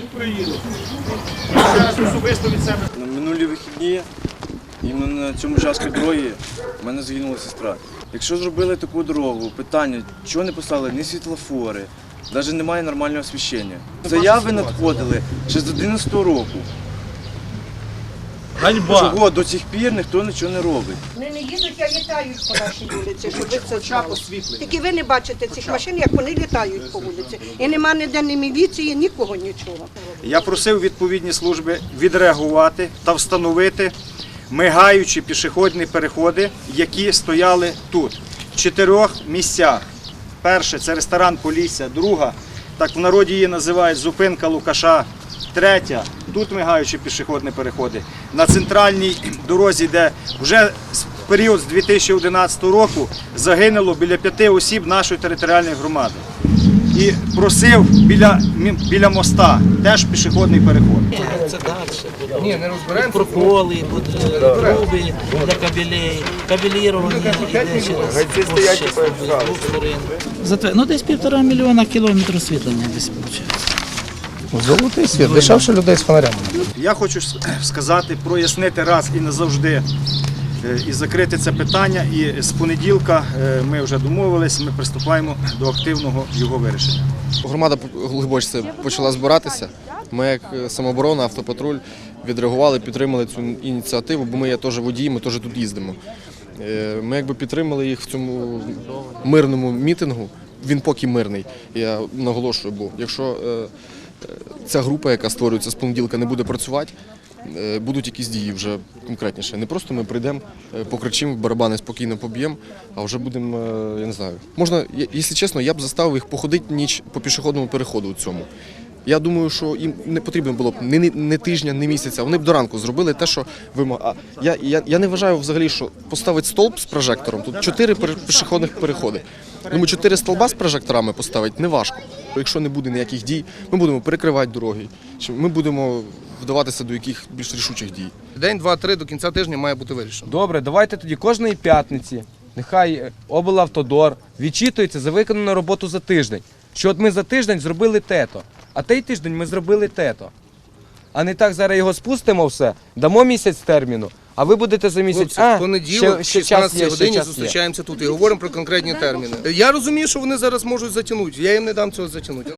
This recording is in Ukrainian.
і Україну. Зараз особисто від себе. На минулі вихідні іменно на цьому часку дороги в мене загинула сестра. Якщо зробили таку дорогу, питання, чого не поставили ні світлофори, навіть немає нормального освіщення. Заяви надходили ще з 11 року. Ганьба. Чого до цих пір ніхто нічого не робить. Вони не їдуть, а літають по нашій вулиці, щоб ви це знали. освітлення. Тільки ви не бачите цих машин, як вони літають по вулиці. І нема ніде ні міліції, нікого нічого. Я просив відповідні служби відреагувати та встановити мигаючі пішохідні переходи, які стояли тут, в чотирьох місцях. Перше це ресторан Полісся, друга, так в народі її називають зупинка Лукаша. Третя, тут мигаючі пішохідні переходи. На центральній дорозі, де вже в період з 2011 року загинуло біля п'яти осіб нашої територіальної громади. І просив біля, біля моста теж пішохідний переход. Це далі. Ні, не розберемося. Проколи, труби для кабелей, кабелірування. Затвер- Ну десь півтора мільйона кілометрів освітлення десь виходить. Золотий світ, дешевше людей з фонарями. Я хочу сказати, прояснити раз і назавжди е, і закрити це питання. І з понеділка е, ми вже домовились, ми приступаємо до активного його вирішення. Громада глибочце почала збиратися. Ми, як е, самооборона, автопатруль, відреагували, підтримали цю ініціативу, бо ми є теж водії, ми теж тут їздимо. Ми якби підтримали їх в цьому мирному мітингу. Він поки мирний. Я наголошую, бо якщо ця група, яка створюється з понеділка, не буде працювати, е, будуть якісь дії вже конкретніше. Не просто ми прийдемо, е, покричимо, барабани спокійно поб'ємо, а вже будемо, е, я не знаю. Можна, якщо чесно, я б заставив їх походити ніч по пішохідному переходу у цьому. Я думаю, що їм не потрібно було б ні, ні, не тижня, ні місяця. Вони б до ранку зробили те, що вимога. Я, я, я не вважаю взагалі, що поставити стовп з прожектором. Тут чотири пішохідних переходи. Думаю, чотири столба з прожекторами поставити не важко. Якщо не буде ніяких дій, ми будемо перекривати дороги. Ми будемо вдаватися до яких більш рішучих дій. День, два, три до кінця тижня має бути вирішено. Добре, давайте тоді кожної п'ятниці. Нехай е, облавтодор відчитується за виконану роботу за тиждень. Що от ми за тиждень зробили тето, а той тиждень ми зробили тето. А не так зараз його спустимо все, дамо місяць терміну, а ви будете за місяць. Хлопці, а, в понеділок, в ще, ще 16 годині зустрічаємося тут і говоримо про конкретні терміни. Я розумію, що вони зараз можуть затягнути. Я їм не дам цього затягнути.